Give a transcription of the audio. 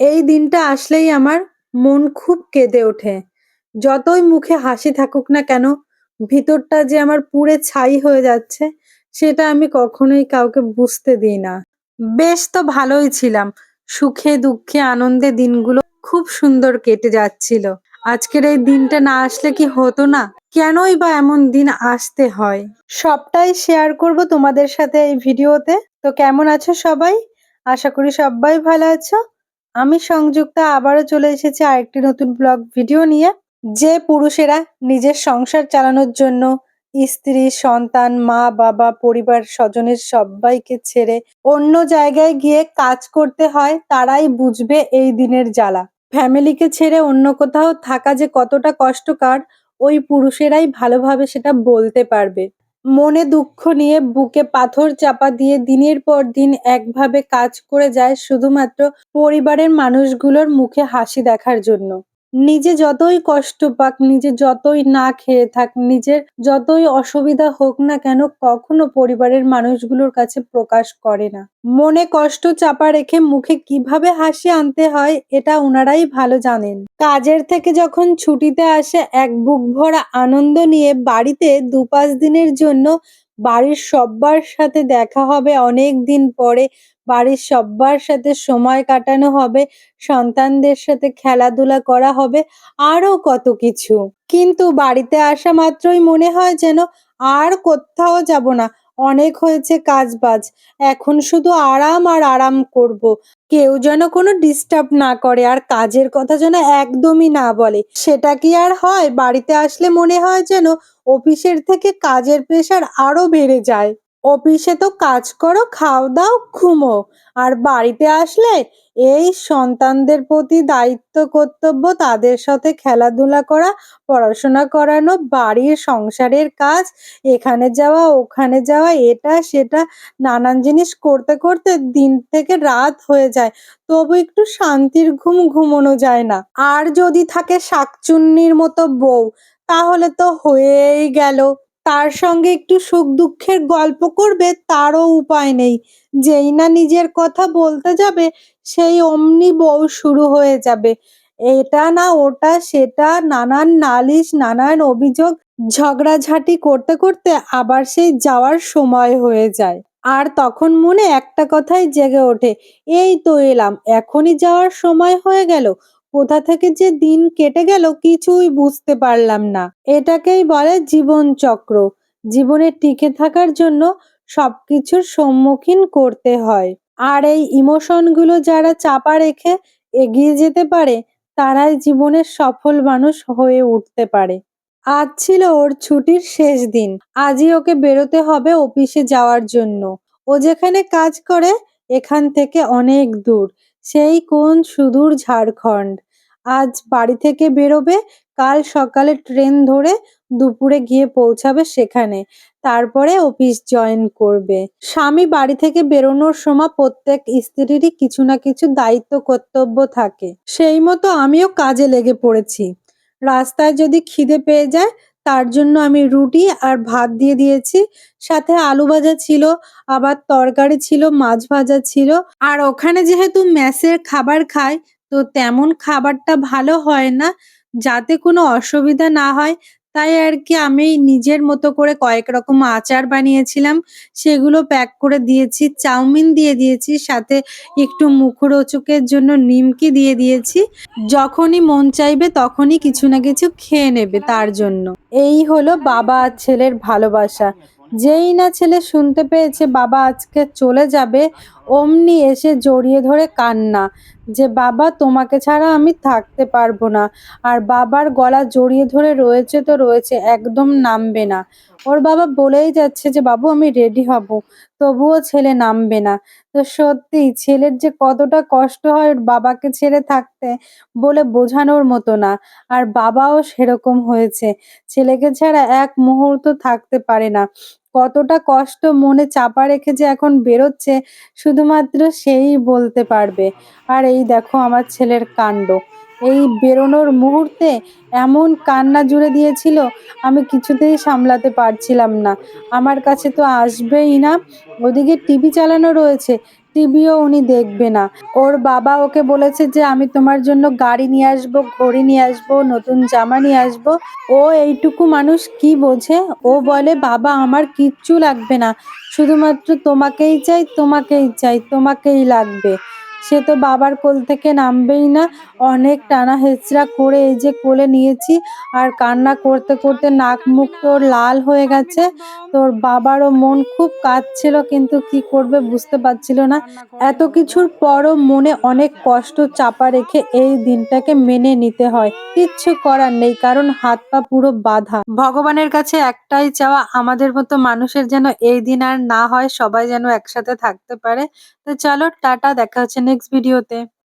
এই দিনটা আসলেই আমার মন খুব কেঁদে ওঠে। যতই মুখে হাসি থাকুক না কেন, ভিতরটা যে আমার পুড়ে ছাই হয়ে যাচ্ছে, সেটা আমি কখনোই কাউকে বুঝতে দিই না। বেশ তো ভালোই ছিলাম। সুখে দুঃখে আনন্দে দিনগুলো খুব সুন্দর কেটে যাচ্ছিল। আজকের এই দিনটা না আসলে কি হতো না? কেনই বা এমন দিন আসতে হয়? সবটাই শেয়ার করব তোমাদের সাথে এই ভিডিওতে। তো কেমন আছো সবাই? আশা করি সবাই ভালো আছো। আমি সংযুক্তা আবারও চলে এসেছি আরেকটি নতুন ব্লগ ভিডিও নিয়ে। যে পুরুষেরা নিজের সংসার চালানোর জন্য স্ত্রী, সন্তান, মা, বাবা, পরিবার স্বজনের সব্বাইকে ছেড়ে অন্য জায়গায় গিয়ে কাজ করতে হয় তারাই বুঝবে এই দিনের জ্বালা। ফ্যামিলিকে ছেড়ে অন্য কোথাও থাকা যে কতটা কষ্টকর ওই পুরুষেরাই ভালোভাবে সেটা বলতে পারবে। মনে দুঃখ নিয়ে বুকে পাথর চাপা দিয়ে দিনের পর দিন একভাবে কাজ করে যায় শুধুমাত্র পরিবারের মানুষগুলোর মুখে হাসি দেখার জন্য। নিজে যতই কষ্ট পাক, নিজে যতই না খেয়ে থাক, নিজের যতই অসুবিধা হোক না কেন কখনো পরিবারের মানুষগুলোর কাছে প্রকাশ করে না। মনে কষ্ট চাপা রেখে মুখে কীভাবে হাসি আনতে হয় এটা ওনারাই ভালো জানেন। কাজের থেকে যখন ছুটিতে আসে এক বুক ভরা আনন্দ নিয়ে বাড়িতে দু পাঁচ দিনের জন্য বাড়ির সব্বার সাথে দেখা হবে, অনেক দিন পরে বাড়ির সব্বার সাথে সময় কাটানো হবে, সন্তানদের সাথে খেলাধুলা করা হবে, আরও কত কিছু। কিন্তু বাড়িতে আসা মাত্রই মনে হয় যেন আর কোথাও যাব না। অনেক হয়েছে কাজ বাজ এখন শুধু আরাম আর আরাম করব। কেউ যেন কোনো ডিস্টার্ব না করে আর কাজের কথা যেন একদমই না বলে। সেটা কি আর হয়? বাড়িতে আসলে মনে হয় যেন অফিসের থেকে কাজের প্রেশার আরও বেড়ে যায়। অফিসে তো কাজ করো, খাও দাও, ঘুমো। আর বাড়িতে আসলে এই সন্তানদের প্রতি দায়িত্ব, কর্তব্য, তাদের সাথে খেলাধুলা করা, পড়াশোনা করানো, বাড়ির সংসারের কাজ, এখানে যাওয়া, ওখানে যাওয়া, এটা, সেটা, নানান জিনিস করতে করতে দিন থেকে রাত হয়ে যায়। তবু একটু শান্তির ঘুম ঘুমোনো যায় না। আর যদি থাকে শাকচুন্নির মতো বউ তাহলে তো হয়েই গেল। তার সঙ্গে একটু সুখ দুঃখের গল্প করবে তারও উপায় নেই। যেই না নিজের কথা বলতে যাবে, সেই অমনি বউ শুরু হয়ে যাবে। এটা না ওটা সেটা, নানান নালিশ, নানান অভিযোগ, ঝগড়াঝাটি করতে করতে আবার সেই যাওয়ার সময় হয়ে যায়। আর তখন মনে একটা কথাই জেগে ওঠে, এই তো এলাম, এখনই যাওয়ার সময় হয়ে গেল। কোথা থেকে যে দিন কেটে গেল কিছুই বুঝতে পারলাম না। এটাকেই বলে জীবন চক্র। জীবনে টিকে থাকার জন্য সবকিছুর সম্মুখীন করতে হয়। আর এই ইমোশনগুলো যারা চাপা রেখে এগিয়ে যেতে পারে, তারাই জীবনের সফল মানুষ হয়ে উঠতে পারে। আজ ছিল ওর ছুটির শেষ দিন। আজই ওকে বেরোতে হবে অফিসে যাওয়ার জন্য। ও যেখানে কাজ করে, এখান থেকে অনেক দূর। সেই কোন সুদূর ঝাড়খণ্ড? আজ বাড়ি থেকে বেরোবে, কাল সকালে ট্রেন ধরে দুপুরে গিয়ে পৌঁছাবে সেখানে, তারপরে অফিস জয়েন করবে। স্বামী বাড়ি থেকে বেরোনোর সময় প্রত্যেক স্ত্রীরই কিছু না কিছু দায়িত্ব, কর্তব্য থাকে। সেই মতো আমিও কাজে লেগে পড়েছি। রাস্তায় যদি খিদে পেয়ে যায় তার জন্য আমি রুটি আর ভাত দিয়ে দিয়েছি। সাথে আলু ভাজা ছিল, আবার তরকারি ছিল, মাছ ভাজা ছিল। আর ওখানে যেহেতু ম্যাসের খাবার খায়, তো তেমন খাবারটা ভালো হয় না। যাতে কোনো অসুবিধা না হয় তাই আর কি আমি নিজের মতো করে কয়েক রকম আচার বানিয়েছিলাম। সেগুলো প্যাক করে দিয়েছি, চাউমিন দিয়ে দিয়েছি, সাথে একটু মুখরোচকের জন্য নিমকি দিয়ে দিয়েছি। যখনই মন চাইবে তখনই কিছু না কিছু খেয়ে নেবে তার জন্য। এই হলো বাবা আর ছেলের ভালোবাসা। যেই না ছেলে শুনতে পেয়েছে বাবা আজকে চলে যাবে অমনি এসে জড়িয়ে ধরে কান্না যে, বাবা, তোমাকে ছাড়া আমি থাকতে পারব না। আর বাবার গলা জড়িয়ে ধরে রয়েছে তো রয়েছে, একদম নামবে না। ওর বাবা বলেই যাচ্ছে যে, বাবু, আমি রেডি হব। তবুও ছেলে নামবে না। তো সত্যি, ছেলের যে কতটা কষ্ট হয় ওর বাবাকে ছেড়ে থাকতে বলে বোঝানোর মতো না। আর বাবাও সেরকম হয়েছে। ছেলেকে ছাড়া এক মুহূর্ত থাকতে পারে না। কতটা কষ্ট মনে চাপা রেখে যে এখন বেরোচ্ছে, শুধুমাত্র সেই বলতে পারবে। আর এই দেখো আমার ছেলের কাণ্ড। এই বেরোনোর মুহূর্তে এমন কান্না জুড়ে দিয়েছিল, আমি কিছুতেই সামলাতে পারছিলাম না। আমার কাছে তো আসবেই না। ওদিকে টিভি চালানো রয়েছে, টিভিও উনি দেখবে না। ওর বাবা ওকে বলেছে যে, আমি তোমার জন্য গাড়ি নিয়ে আসব, ঘড়ি নিয়ে আসব, নতুন জামা নিয়ে আসব। ও এইটুকু মানুষ কি বোঝে? ও বলে, বাবা, আমার কিচ্ছু লাগবে না। শুধুমাত্র তোমাকেই চাই তোমাকেই চাই, তোমাকেই লাগবে। সে তো বাবার কোল থেকে নামবেই না। অনেক টানা হেচড়া করে এই যে কোলে নিয়েছি, আর কান্না করতে করতে নাক মুখ তোর লাল হয়ে গেছে। তোর বাবারও মন খুব কাঁদছিল, কিন্তু কি করবে বুঝতে পারছিল না। এত কিছুর পরও মনে অনেক কষ্ট চাপা রেখে এই দিনটাকে মেনে নিতে হয়। কিচ্ছু করার নেই, কারণ হাত পা পুরো বাঁধা। ভগবানের কাছে একটাই চাওয়া, আমাদের মতো মানুষের যেন এই দিন আর না হয়, সবাই যেন একসাথে থাকতে পারে। তো চলো, টাটা, দেখা হচ্ছে নেক্সট ভিডিওতে